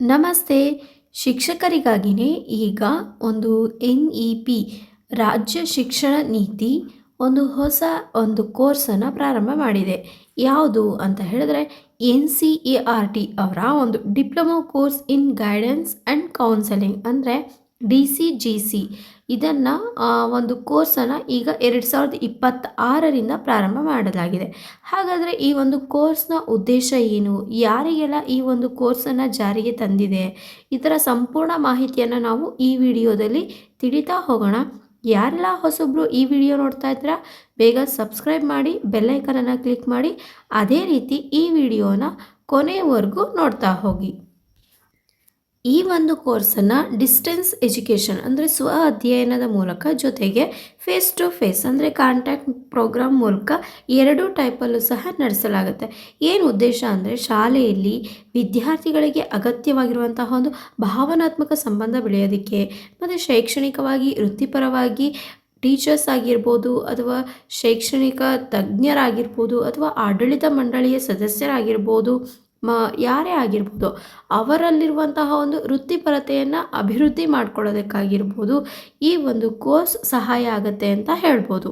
ನಮಸ್ತೆ. ಶಿಕ್ಷಕರಿಗಾಗಿಯೇ ಈಗ ಒಂದು ಎನ್ ಇ ಪಿ, ರಾಜ್ಯ ಶಿಕ್ಷಣ ನೀತಿ, ಒಂದು ಹೊಸ ಒಂದು ಕೋರ್ಸನ್ನು ಪ್ರಾರಂಭ ಮಾಡಿದೆ. ಯಾವುದು ಅಂತ ಹೇಳಿದ್ರೆ N C E R T ಅವರ ಒಂದು diploma course in guidance and counselling. ಅಂದರೆ ಡಿ ಸಿ ಜಿ ಸಿ ಇದನ್ನು ಒಂದು ಕೋರ್ಸನ್ನು ಈಗ ಎರಡು ಸಾವಿರದ ಇಪ್ಪತ್ತಾರರಿಂದ ಪ್ರಾರಂಭ ಮಾಡಲಾಗಿದೆ. ಹಾಗಾದರೆ ಈ ಒಂದು ಕೋರ್ಸ್ನ ಉದ್ದೇಶ ಏನು? ಯಾರಿಗೆಲ್ಲ ಈ ಒಂದು ಕೋರ್ಸನ್ನು ಜಾರಿಗೆ ತಂದಿದೆ? ಇದರ ಸಂಪೂರ್ಣ ಮಾಹಿತಿಯನ್ನು ನಾವು ಈ ವಿಡಿಯೋದಲ್ಲಿ ತಿಳಿತಾ ಹೋಗೋಣ. ಯಾರೆಲ್ಲ ಹೊಸಬ್ರು ಈ ವಿಡಿಯೋ ನೋಡ್ತಾ ಇದ್ದೀರಾ, ಬೇಗ ಸಬ್ಸ್ಕ್ರೈಬ್ ಮಾಡಿ ಬೆಲ್ಲೈಕನನ್ನು ಕ್ಲಿಕ್ ಮಾಡಿ. ಅದೇ ರೀತಿ ಈ ವಿಡಿಯೋನ ಕೊನೆಯವರೆಗೂ ನೋಡ್ತಾ ಹೋಗಿ. ಈ ಒಂದು ಕೋರ್ಸನ್ನು ಡಿಸ್ಟೆನ್ಸ್ ಎಜುಕೇಷನ್ ಅಂದರೆ ಸ್ವ ಅಧ್ಯಯನದ ಮೂಲಕ ಜೊತೆಗೆ ಫೇಸ್ ಟು ಫೇಸ್ ಅಂದರೆ ಕಾಂಟ್ಯಾಕ್ಟ್ ಪ್ರೋಗ್ರಾಮ್ ಮೂಲಕ ಎರಡೂ ಟೈಪಲ್ಲೂ ಸಹ ನಡೆಸಲಾಗುತ್ತೆ. ಏನು ಉದ್ದೇಶ ಅಂದರೆ ಶಾಲೆಯಲ್ಲಿ ವಿದ್ಯಾರ್ಥಿಗಳಿಗೆ ಅಗತ್ಯವಾಗಿರುವಂತಹ ಒಂದು ಭಾವನಾತ್ಮಕ ಸಂಬಂಧ ಬೆಳೆಯೋದಕ್ಕೆ, ಮತ್ತು ಶೈಕ್ಷಣಿಕವಾಗಿ ವೃತ್ತಿಪರವಾಗಿ ಟೀಚರ್ಸ್ ಆಗಿರ್ಬೋದು ಅಥವಾ ಶೈಕ್ಷಣಿಕ ತಜ್ಞರಾಗಿರ್ಬೋದು ಅಥವಾ ಆಡಳಿತ ಮಂಡಳಿಯ ಸದಸ್ಯರಾಗಿರ್ಬೋದು ಮ, ಯಾರೇ ಆಗಿರ್ಬೋದು, ಅವರಲ್ಲಿರುವಂತಹ ಒಂದು ವೃತ್ತಿಪರತೆಯನ್ನು ಅಭಿವೃದ್ಧಿ ಮಾಡ್ಕೊಳ್ಳೋದಕ್ಕಾಗಿರ್ಬೋದು, ಈ ಒಂದು ಕೋರ್ಸ್ ಸಹಾಯ ಆಗುತ್ತೆ ಅಂತ ಹೇಳ್ಬೋದು.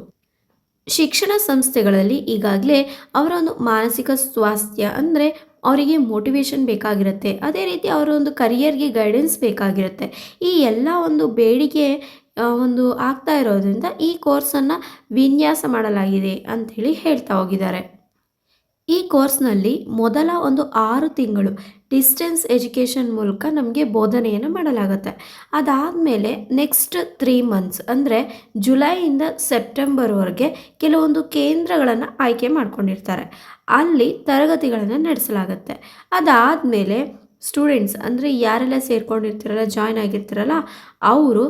ಶಿಕ್ಷಣ ಸಂಸ್ಥೆಗಳಲ್ಲಿ ಈಗಾಗಲೇ ಅವರ ಒಂದು ಮಾನಸಿಕ ಸ್ವಾಸ್ಥ್ಯ ಅಂದರೆ ಅವರಿಗೆ ಮೋಟಿವೇಶನ್ ಬೇಕಾಗಿರುತ್ತೆ. ಅದೇ ರೀತಿ ಅವರ ಒಂದು ಕರಿಯರ್ಗೆ ಗೈಡೆನ್ಸ್ ಬೇಕಾಗಿರುತ್ತೆ. ಈ ಎಲ್ಲ ಒಂದು ಬೇಡಿಕೆ ಒಂದು ಆಗ್ತಾ ಇರೋದ್ರಿಂದ ಈ ಕೋರ್ಸನ್ನು ವಿನ್ಯಾಸ ಮಾಡಲಾಗಿದೆ ಅಂಥೇಳಿ ಹೇಳ್ತಾ ಹೋಗಿದ್ದಾರೆ. ಈ ಕೋರ್ಸ್ನಲ್ಲಿ ಮೊದಲ ಒಂದು ಆರು ತಿಂಗಳು ಡಿಸ್ಟೆನ್ಸ್ ಎಜುಕೇಷನ್ ಮೂಲಕ ನಮಗೆ ಬೋಧನೆಯನ್ನು ಮಾಡಲಾಗುತ್ತೆ. ಅದಾದಮೇಲೆ ನೆಕ್ಸ್ಟ್ ತ್ರೀ ಮಂತ್ಸ್ ಅಂದರೆ ಜುಲೈಯಿಂದ ಸೆಪ್ಟೆಂಬರ್ವರೆಗೆ ಕೆಲವೊಂದು ಕೇಂದ್ರಗಳನ್ನು ಆಯ್ಕೆ ಮಾಡ್ಕೊಂಡಿರ್ತಾರೆ. ಅಲ್ಲಿ ತರಗತಿಗಳನ್ನು ನಡೆಸಲಾಗುತ್ತೆ. ಅದಾದಮೇಲೆ ಸ್ಟೂಡೆಂಟ್ಸ್ ಅಂದರೆ ಯಾರೆಲ್ಲ ಸೇರ್ಕೊಂಡಿರ್ತಾರಲ್ಲ, ಜಾಯ್ನ್ ಆಗಿರ್ತಿರಲ್ಲ, ಅವರು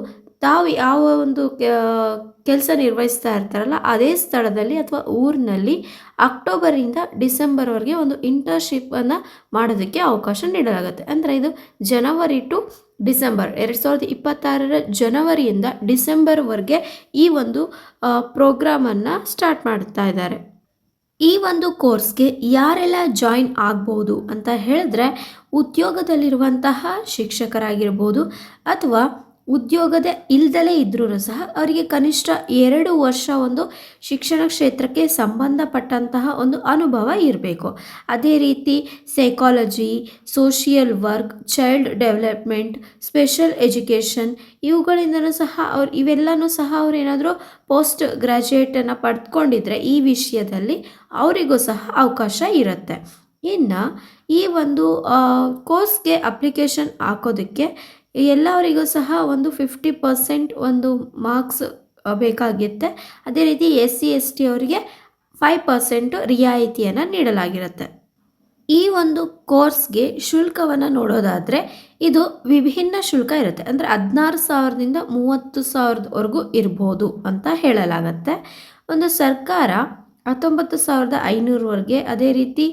ತಾವು ಯಾವ ಒಂದು ಕೆಲಸ ನಿರ್ವಹಿಸ್ತಾ ಇರ್ತಾರಲ್ಲ, ಅದೇ ಸ್ಥಳದಲ್ಲಿ ಅಥವಾ ಊರಿನಲ್ಲಿ ಅಕ್ಟೋಬರಿಂದ ಡಿಸೆಂಬರ್ವರೆಗೆ ಒಂದು ಇಂಟರ್ನ್ಶಿಪ್ಪನ್ನು ಮಾಡೋದಕ್ಕೆ ಅವಕಾಶ ನೀಡಲಾಗುತ್ತೆ. ಅಂದರೆ ಇದು ಜನವರಿ ಟು ಡಿಸೆಂಬರ್, ಎರಡು ಸಾವಿರದ ಇಪ್ಪತ್ತಾರರ ಜನವರಿಯಿಂದ ಡಿಸೆಂಬರ್ವರೆಗೆ ಈ ಒಂದು ಪ್ರೋಗ್ರಾಮನ್ನು ಸ್ಟಾರ್ಟ್ ಮಾಡ್ತಾ ಇದ್ದಾರೆ. ಈ ಒಂದು ಕೋರ್ಸ್ಗೆ ಯಾರೆಲ್ಲ ಜಾಯಿನ್ ಆಗ್ಬೋದು ಅಂತ ಹೇಳಿದ್ರೆ ಉದ್ಯೋಗದಲ್ಲಿರುವಂತಹ ಶಿಕ್ಷಕರಾಗಿರ್ಬೋದು ಅಥವಾ ಉದ್ಯೋಗದ ಇಲ್ದಲೇ ಇದ್ರೂ ಸಹ ಅವರಿಗೆ ಕನಿಷ್ಠ ಎರಡು ವರ್ಷ ಒಂದು ಶಿಕ್ಷಣ ಕ್ಷೇತ್ರಕ್ಕೆ ಸಂಬಂಧಪಟ್ಟಂತಹ ಒಂದು ಅನುಭವ ಇರಬೇಕು. ಅದೇ ರೀತಿ psychology social work child development special education ಇವುಗಳಿಂದನೂ ಸಹ ಅವ್ರು ಇವೆಲ್ಲನೂ ಸಹ ಅವ್ರು ಏನಾದರೂ ಪೋಸ್ಟ್ ಗ್ರ್ಯಾಜುಯೇಟನ್ನು ಪಡೆದುಕೊಂಡಿದ್ರೆ ಈ ವಿಷಯದಲ್ಲಿ ಅವರಿಗೂ ಸಹ ಅವಕಾಶ ಇರುತ್ತೆ. ಇನ್ನು ಈ ಒಂದು ಕೋರ್ಸ್ಗೆ ಅಪ್ಲಿಕೇಶನ್ ಹಾಕೋದಕ್ಕೆ ಎಲ್ಲವರಿಗೂ ಸಹ ಒಂದು ಫಿಫ್ಟಿ ಪರ್ಸೆಂಟ್ ಒಂದು ಮಾರ್ಕ್ಸ್ ಬೇಕಾಗಿರುತ್ತೆ. ಅದೇ ರೀತಿ ಎಸ್ ಸಿ ಎಸ್ ಟಿ ಅವರಿಗೆ ಫೈವ್ ಪರ್ಸೆಂಟು ರಿಯಾಯಿತಿಯನ್ನು ನೀಡಲಾಗಿರುತ್ತೆ. ಈ ಒಂದು ಕೋರ್ಸ್ಗೆ ಶುಲ್ಕವನ್ನು ನೋಡೋದಾದರೆ ಇದು ವಿಭಿನ್ನ ಶುಲ್ಕ ಇರುತ್ತೆ. ಅಂದರೆ ಹದಿನಾರು ಸಾವಿರದಿಂದ ಮೂವತ್ತು ಸಾವಿರದವರೆಗೂ ಇರ್ಬೋದು ಅಂತ ಹೇಳಲಾಗತ್ತೆ. ಒಂದು ಸರ್ಕಾರ ಹತ್ತೊಂಬತ್ತು ಸಾವಿರದ ಐನೂರವರೆಗೆ ಅದೇ ರೀತಿ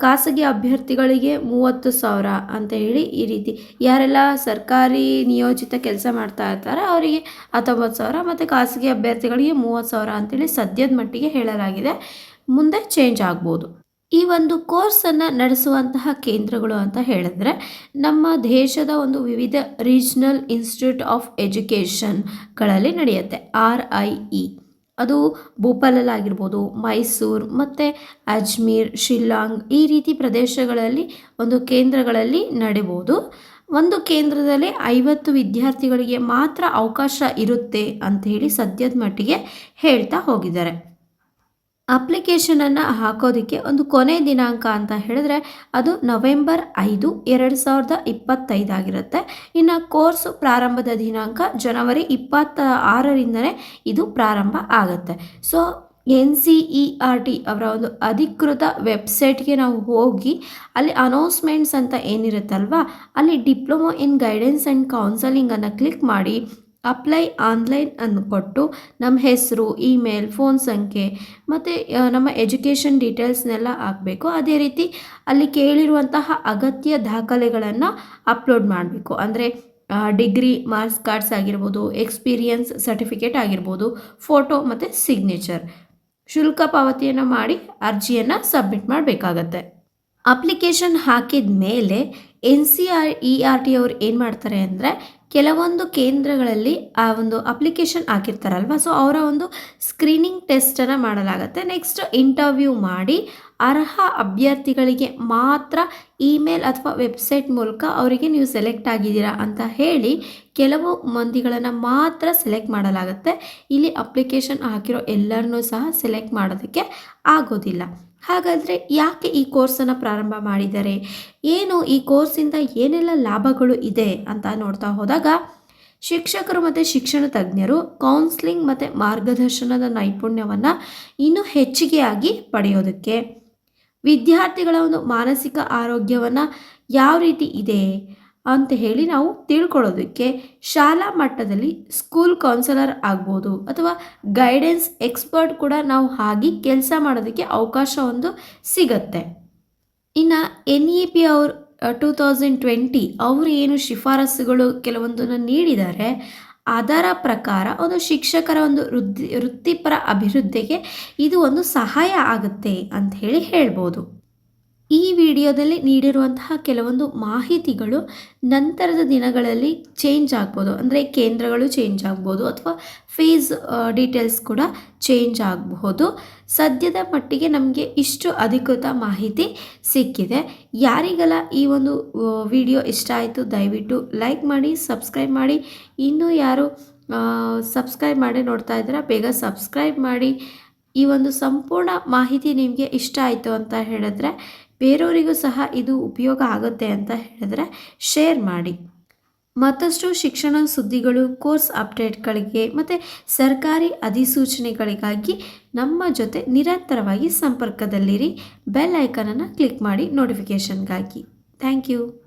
ಖಾಸಗಿ ಅಭ್ಯರ್ಥಿಗಳಿಗೆ ಮೂವತ್ತು ಸಾವಿರ ಅಂತ ಹೇಳಿ ಈ ರೀತಿ ಯಾರೆಲ್ಲ ಸರ್ಕಾರಿ ನಿಯೋಜಿತ ಕೆಲಸ ಮಾಡ್ತಾ ಇರ್ತಾರೆ ಅವರಿಗೆ ಹತ್ತೊಂಬತ್ತು ಸಾವಿರ ಮತ್ತು ಖಾಸಗಿ ಅಭ್ಯರ್ಥಿಗಳಿಗೆ ಮೂವತ್ತು ಸಾವಿರ ಅಂತೇಳಿ ಸದ್ಯದ ಮಟ್ಟಿಗೆ ಹೇಳಲಾಗಿದೆ. ಮುಂದೆ ಚೇಂಜ್ ಆಗ್ಬೋದು. ಈ ಒಂದು ಕೋರ್ಸನ್ನು ನಡೆಸುವಂತಹ ಕೇಂದ್ರಗಳು ಅಂತ ಹೇಳಿದ್ರೆ ನಮ್ಮ ದೇಶದ ಒಂದು ವಿವಿಧ ರೀಜ್ನಲ್ ಇನ್ಸ್ಟಿಟ್ಯೂಟ್ ಆಫ್ ಎಜುಕೇಷನ್ಗಳಲ್ಲಿ ನಡೆಯುತ್ತೆ ಆರ್ ಐ ಇ ಅದು ಭೋಪಾಲಲ್ಲಾಗಿರ್ಬೋದು, ಮೈಸೂರು ಮತ್ತು ಅಜ್ಮೀರ್, ಶಿಲ್ಲಾಂಗ್ ಈ ರೀತಿ ಪ್ರದೇಶಗಳಲ್ಲಿ ಒಂದು ಕೇಂದ್ರಗಳಲ್ಲಿ ನಡಿಬೋದು. ಒಂದು ಕೇಂದ್ರದಲ್ಲಿ ಐವತ್ತು ವಿದ್ಯಾರ್ಥಿಗಳಿಗೆ ಮಾತ್ರ ಅವಕಾಶ ಇರುತ್ತೆ ಅಂತ ಹೇಳಿ ಸದ್ಯದ ಮಟ್ಟಿಗೆ ಹೇಳ್ತಾ ಹೋಗಿದ್ದಾರೆ. ಅಪ್ಲಿಕೇಶನನ್ನು ಹಾಕೋದಕ್ಕೆ ಒಂದು ಕೊನೆ ದಿನಾಂಕ ಅಂತ ಹೇಳಿದ್ರೆ ಅದು ನವೆಂಬರ್ ಐದು ಎರಡು ಸಾವಿರದ ಇಪ್ಪತ್ತೈದಾಗಿರುತ್ತೆ ಇನ್ನು ಕೋರ್ಸ್ ಪ್ರಾರಂಭದ ದಿನಾಂಕ ಜನವರಿ ಇಪ್ಪತ್ತ ಆರರಿಂದನೇ ಇದು ಪ್ರಾರಂಭ ಆಗುತ್ತೆ. So, N C E R T ಅವರ ಒಂದು ಅಧಿಕೃತ ವೆಬ್ಸೈಟ್ಗೆ ನಾವು ಹೋಗಿ ಅಲ್ಲಿ ಅನೌನ್ಸ್ಮೆಂಟ್ಸ್ ಅಂತ ಏನಿರುತ್ತಲ್ವ, ಅಲ್ಲಿ ಡಿಪ್ಲೊಮೊ ಇನ್ ಗೈಡೆನ್ಸ್ ಆ್ಯಂಡ್ ಕೌನ್ಸಲಿಂಗನ್ನು ಕ್ಲಿಕ್ ಮಾಡಿ ಅಪ್ಲೈ ಆನ್ಲೈನ್ ಅನ್ನು ಕೊಟ್ಟು ನಮ್ಮ ಹೆಸರು, ಇಮೇಲ್, ಫೋನ್ ಸಂಖ್ಯೆ ಮತ್ತು ನಮ್ಮ ಎಜುಕೇಷನ್ ಡೀಟೇಲ್ಸ್ನೆಲ್ಲ ಹಾಕಬೇಕು. ಅದೇ ರೀತಿ ಅಲ್ಲಿ ಕೇಳಿರುವಂತಹ ಅಗತ್ಯ ದಾಖಲೆಗಳನ್ನು ಅಪ್ಲೋಡ್ ಮಾಡಬೇಕು. ಅಂದರೆ ಡಿಗ್ರಿ ಮಾರ್ಕ್ಸ್ ಕಾರ್ಡ್ಸ್ ಆಗಿರ್ಬೋದು, ಎಕ್ಸ್ಪೀರಿಯನ್ಸ್ ಸರ್ಟಿಫಿಕೇಟ್ ಆಗಿರ್ಬೋದು, ಫೋಟೋ ಮತ್ತು ಸಿಗ್ನೇಚರ್. ಶುಲ್ಕ ಪಾವತಿಯನ್ನು ಮಾಡಿ ಅರ್ಜಿಯನ್ನು ಸಬ್ಮಿಟ್ ಮಾಡಬೇಕಾಗತ್ತೆ. ಅಪ್ಲಿಕೇಶನ್ ಹಾಕಿದ ಮೇಲೆ N C R, E R T ಅವ್ರು ಏನು ಮಾಡ್ತಾರೆ ಅಂದರೆ ಕೆಲವೊಂದು ಕೇಂದ್ರಗಳಲ್ಲಿ ಆ ಒಂದು ಅಪ್ಲಿಕೇಶನ್ ಹಾಕಿರ್ತಾರಲ್ವ? ಸೊ ಅವರ ಒಂದು ಸ್ಕ್ರೀನಿಂಗ್ ಟೆಸ್ಟನ್ನು ಮಾಡಲಾಗುತ್ತೆ. ನೆಕ್ಸ್ಟ್ ಇಂಟರ್ವ್ಯೂ ಮಾಡಿ ಅರ್ಹ ಅಭ್ಯರ್ಥಿಗಳಿಗೆ ಮಾತ್ರ ಇಮೇಲ್ ಅಥವಾ ವೆಬ್ಸೈಟ್ ಮೂಲಕ ಅವರಿಗೆ ನೀವು ಸೆಲೆಕ್ಟ್ ಆಗಿದ್ದೀರಾ ಅಂತ ಹೇಳಿ ಕೆಲವು ಮಂದಿಗಳನ್ನು ಮಾತ್ರ ಸೆಲೆಕ್ಟ್ ಮಾಡಲಾಗುತ್ತೆ. ಇಲ್ಲಿ ಅಪ್ಲಿಕೇಶನ್ ಹಾಕಿರೋ ಎಲ್ಲರನ್ನೂ ಸಹ ಸೆಲೆಕ್ಟ್ ಮಾಡೋದಕ್ಕೆ ಆಗೋದಿಲ್ಲ. ಹಾಗಾದರೆ ಯಾಕೆ ಈ ಕೋರ್ಸನ್ನು ಪ್ರಾರಂಭ ಮಾಡಿದ್ದಾರೆ ಏನು ಈ ಕೋರ್ಸಿಂದ ಏನೆಲ್ಲ ಲಾಭಗಳು ಇದೆ ಅಂತ ನೋಡ್ತಾ ಹೋದಾಗ, ಶಿಕ್ಷಕರು ಮತ್ತು ಶಿಕ್ಷಣ ತಜ್ಞರು ಕೌನ್ಸ್ಲಿಂಗ್ ಮತ್ತು ಮಾರ್ಗದರ್ಶನದ ನೈಪುಣ್ಯವನ್ನು ಇನ್ನೂ ಹೆಚ್ಚಿಗೆಯಾಗಿ ಪಡೆಯೋದಕ್ಕೆ. ವಿದ್ಯಾರ್ಥಿಗಳ ಒಂದು ಮಾನಸಿಕ ಆರೋಗ್ಯವನ್ನು ಯಾವ ರೀತಿ ಇದೆ? ಅಂತ ಹೇಳಿ ನಾವು ತಿಳ್ಕೊಳ್ಳೋದಕ್ಕೆ ಶಾಲಾ ಮಟ್ಟದಲ್ಲಿ ಸ್ಕೂಲ್ ಕೌನ್ಸಿಲರ್ ಆಗ್ಬೋದು ಅಥವಾ ಗೈಡೆನ್ಸ್ ಎಕ್ಸ್ಪರ್ಟ್ ಕೂಡ ನಾವು ಆಗಿ ಕೆಲಸ ಮಾಡೋದಕ್ಕೆ ಅವಕಾಶ ಒಂದು ಸಿಗತ್ತೆ. ಇನ್ನು ಎನ್ ಇ ಪಿ ಅವ್ರು ಟೂ ತೌಸಂಡ್ ಟ್ವೆಂಟಿ ಅವರು ಏನು ಶಿಫಾರಸುಗಳು ಕೆಲವೊಂದನ್ನು ನೀಡಿದ್ದಾರೆ, ಅದರ ಪ್ರಕಾರ ಒಂದು ಶಿಕ್ಷಕರ ಒಂದು ವೃದ್ಧಿ ವೃತ್ತಿಪರ ಅಭಿವೃದ್ಧಿಗೆ ಇದು ಒಂದು ಸಹಾಯ ಆಗುತ್ತೆ ಅಂತ ಹೇಳಿ ಹೇಳ್ಬೋದು. ಈ ವಿಡಿಯೋದಲ್ಲಿ ನೀಡಿರುವಂತಹ ಕೆಲವೊಂದು ಮಾಹಿತಿಗಳು ನಂತರದ ದಿನಗಳಲ್ಲಿ ಚೇಂಜ್ ಆಗ್ಬೋದು. ಅಂದರೆ ಕೇಂದ್ರಗಳು ಚೇಂಜ್ ಆಗ್ಬೋದು ಅಥವಾ ಫೀಸ್ ಡೀಟೇಲ್ಸ್ ಕೂಡ ಚೇಂಜ್ ಆಗಬಹುದು ಸದ್ಯದ ಮಟ್ಟಿಗೆ ನಮಗೆ ಇಷ್ಟು ಅಧಿಕೃತ ಮಾಹಿತಿ ಸಿಕ್ಕಿದೆ. ಯಾರಿಗೆಲ್ಲ ಈ ಒಂದು ವಿಡಿಯೋ ಇಷ್ಟ ಆಯಿತು, ದಯವಿಟ್ಟು ಲೈಕ್ ಮಾಡಿ ಸಬ್ಸ್ಕ್ರೈಬ್ ಮಾಡಿ. ಇನ್ನೂ ಯಾರು ಸಬ್ಸ್ಕ್ರೈಬ್ ಮಾಡಿ ನೋಡ್ತಾ ಇದ್ದೀರಾ, ಬೇಗ ಸಬ್ಸ್ಕ್ರೈಬ್ ಮಾಡಿ. ಈ ಒಂದು ಸಂಪೂರ್ಣ ಮಾಹಿತಿ ನಿಮಗೆ ಇಷ್ಟ ಆಯಿತು ಅಂತ ಹೇಳಿದ್ರೆ ಬೇರೆಯವರಿಗೂ ಸಹ ಇದು ಉಪಯೋಗ ಆಗುತ್ತೆ ಅಂತ ಹೇಳಿದ್ರೆ ಶೇರ್ ಮಾಡಿ. ಮತ್ತಷ್ಟು ಶಿಕ್ಷಣ ಸುದ್ದಿಗಳು ಕೋರ್ಸ್ ಅಪ್ಡೇಟ್ಗಳಿಗೆ ಮತ್ತು ಸರ್ಕಾರಿ ಅಧಿಸೂಚನೆಗಳಿಗಾಗಿ ನಮ್ಮ ಜೊತೆ ನಿರಂತರವಾಗಿ ಸಂಪರ್ಕದಲ್ಲಿರಿ. ಬೆಲ್ ಐಕನನ್ನು ಕ್ಲಿಕ್ ಮಾಡಿ ನೋಟಿಫಿಕೇಷನ್ಗಾಗಿ ಥ್ಯಾಂಕ್ ಯು